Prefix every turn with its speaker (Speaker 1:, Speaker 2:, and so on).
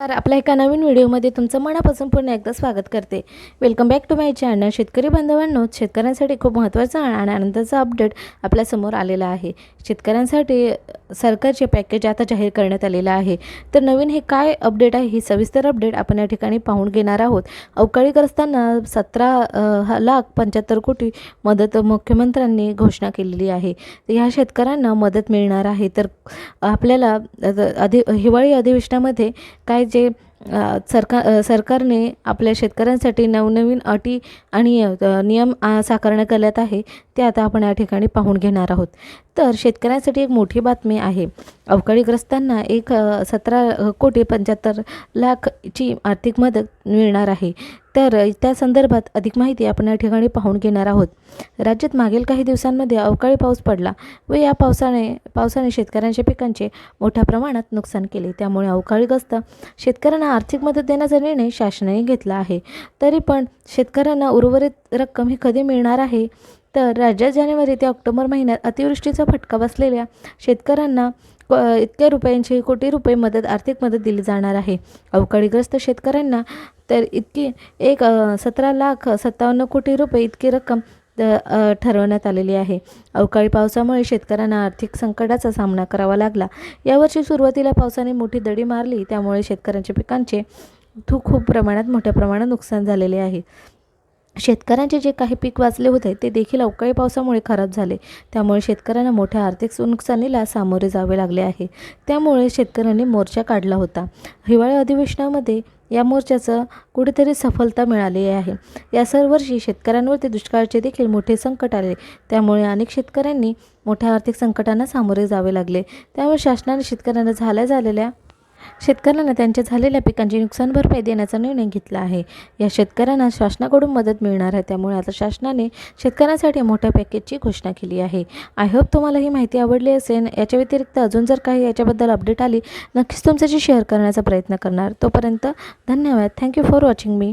Speaker 1: तर आपल्या एका नवीन व्हिडिओमध्ये तुमचं मनापासून पुन्हा एकदा स्वागत करते. Welcome back to my channel शेतकरी बांधवांनो शेतकऱ्यांसाठी खूप महत्त्वाचा आणि आनंदाचा अपडेट आपल्यासमोर आलेला आहे. शेतकऱ्यांसाठी सरकारचे पॅकेज आता जाहीर करण्यात आलेलं आहे. तर नवीन हे काय अपडेट आहे? ही सविस्तर अपडेट आपण या ठिकाणी पाहून घेणार आहोत. अवकाळीग्रस्तांना सतरा लाख पंच्याहत्तर कोटी मदत मुख्यमंत्र्यांनी घोषणा केलेली आहे. ह्या शेतकऱ्यांना मदत मिळणार आहे. तर आपल्याला अधि हिवाळी अधिवेशनामध्ये काय जे सरकार सरकारने आपल्या शेतकऱ्यांसाठी नवनवीन अटी आणि नियम साकारण्या साकारण्यात आल्यात आहे ते आता आपण या ठिकाणी पाहून घेणार आहोत. तर शेतकऱ्यांसाठी एक मोठी बातमी आहे. अवकाळीग्रस्तांना एक सतरा कोटी पंच्याहत्तर लाखची आर्थिक मदत मिळणार आहे. तर त्या संदर्भात अधिक माहिती आपण या ठिकाणी पाहून घेणार आहोत. राज्यात मागील काही दिवसांमध्ये अवकाळी पाऊस पडला व या पावसाने पावसाने शेतकऱ्यांच्या पिकांचे मोठ्या प्रमाणात नुकसान केले. त्यामुळे अवकाळीग्रस्त शेतकऱ्यांना आर्थिक मदत देण्याचा निर्णय शासनाने घेतला आहे. तरी पण शेतकऱ्यांना उर्वरित रक्कम ही कधी मिळणार आहे? तर राज्यात जानेवारी ते ऑक्टोबर महिन्यात अतिवृष्टीचा फटका बसलेल्या शेतकऱ्यांना क- इतक्या रुपयांची कोटी रुपये मदत आर्थिक मदत दिली जाणार आहे. अवकाळीग्रस्त शेतकऱ्यांना तर इतकी एक सतरा लाख सत्तावन्न कोटी रुपये इतकी रक्कम ठरवण्यात आलेली आहे. अवकाळी पावसामुळे शेतकऱ्यांना आर्थिक संकटाचा सामना करावा लागला. यावर्षी सुरुवातीला पावसाने मोठी दडी मारली त्यामुळे शेतकऱ्यांच्या पिकांचे थू खूप प्रमाणात मोठ्या प्रमाणात नुकसान झालेले आहे. शेतकऱ्यांचे जे काही पीक वाचले होते ते देखील अवकाळी पावसामुळे खराब झाले. त्यामुळे शेतकऱ्यांना मोठ्या आर्थिक नुकसानीला सामोरे जावे लागले आहे. त्यामुळे शेतकऱ्यांनी मोर्चा काढला होता. हिवाळी अधिवेशनामध्ये या मोर्चाचं कुठेतरी सफलता मिळाली आहे. या सर्व वर्षी शेतकऱ्यांवरती दुष्काळाचे देखील मोठे संकट आले. त्यामुळे अनेक शेतकऱ्यांनी मोठ्या आर्थिक संकटांना सामोरे जावे लागले. त्यामुळे शासनाने शेतकऱ्यांना झाल्या झालेल्या शेतकऱ्यांना त्यांच्या झालेल्या पिकांची नुकसान भरपाई देण्याचा निर्णय घेतला आहे. या शेतकऱ्यांना शासनाकडून मदत मिळणार आहे. त्यामुळे आता शासनाने शेतकऱ्यांसाठी मोठ्या पॅकेजची घोषणा केली आहे. आय होप तुम्हाला ही माहिती आवडली असेल. याच्या व्यतिरिक्त अजून जर काही याच्याबद्दल अपडेट आली नक्कीच तुमच्याशी शेअर करण्याचा प्रयत्न करणार. तोपर्यंत धन्यवाद. Thank you for watching me